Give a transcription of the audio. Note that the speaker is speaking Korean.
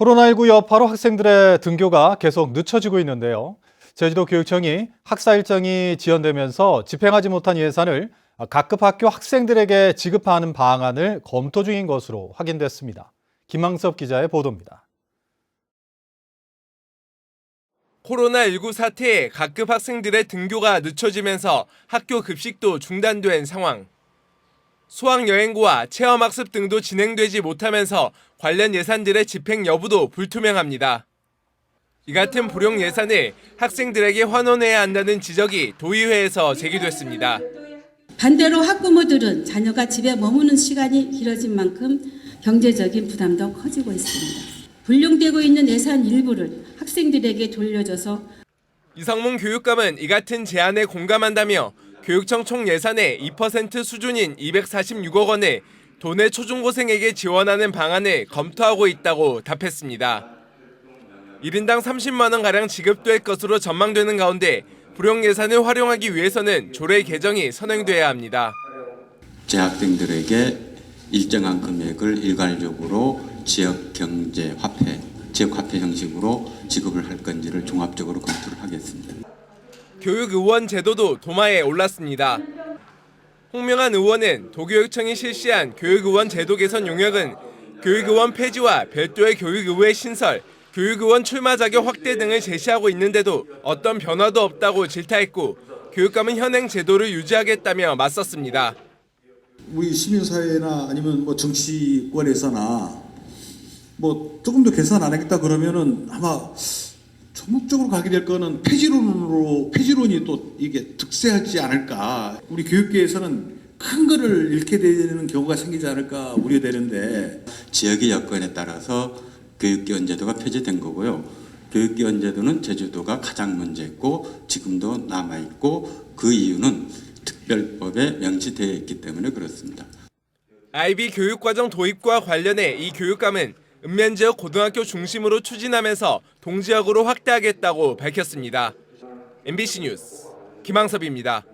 코로나19 여파로 학생들의 등교가 계속 늦춰지고 있는데요. 제주도 교육청이 학사 일정이 지연되면서 집행하지 못한 예산을 각급 학교 학생들에게 지급하는 방안을 검토 중인 것으로 확인됐습니다. 김항섭 기자의 보도입니다. 코로나19 사태에 각급 학생들의 등교가 늦춰지면서 학교 급식도 중단된 상황. 수학여행고와 체험학습 등도 진행되지 못하면서 관련 예산들의 집행 여부도 불투명합니다. 이 같은 불용 예산을 학생들에게 환원해야 한다는 지적이 도의회에서 제기됐습니다. 반대로 학부모들은 자녀가 집에 머무는 시간이 길어진 만큼 경제적인 부담도 커지고 있습니다. 불용되고 있는 예산 일부를 학생들에게 돌려줘서 이성문 교육감은 이 같은 제안에 공감한다며 교육청 총 예산의 2% 수준인 246억 원을 도내 초중고생에게 지원하는 방안을 검토하고 있다고 답했습니다. 1인당 30만 원가량 지급될 것으로 전망되는 가운데 불용 예산을 활용하기 위해서는 조례 개정이 선행돼야 합니다. 재학생들에게 일정한 금액을 일괄적으로 지역 경제 화폐, 지역 화폐 형식으로 지급을 할 건지를 종합적으로 검토를 하겠습니다. 교육의원 제도도 도마에 올랐습니다. 홍명한 의원은 도교육청이 실시한 교육의원 제도 개선 용역은 교육의원 폐지와 별도의 교육의회 신설, 교육의원 출마 자격 확대 등을 제시하고 있는데도 어떤 변화도 없다고 질타했고 교육감은 현행 제도를 유지하겠다며 맞섰습니다. 우리 시민사회나 아니면 뭐 정치권에서나 뭐 조금 더 개선 안 하겠다 그러면은 아마 전국적으로 가게 될 거는 폐지론으로 폐지론이 또 이게 득세하지 않을까 우리 교육계에서는 큰 거를 잃게 되는 경우가 생기지 않을까 우려되는데 지역의 여건에 따라서 교육기원 제도가 폐지된 거고요. 교육기원 제도는 제주도가 가장 먼저 했고 지금도 남아 있고 그 이유는 특별법에 명시되어 있기 때문에 그렇습니다. IB 교육과정 도입과 관련해 이 교육감은 읍면 지역 고등학교 중심으로 추진하면서 동지역으로 확대하겠다고 밝혔습니다. MBC 뉴스 김항섭입니다.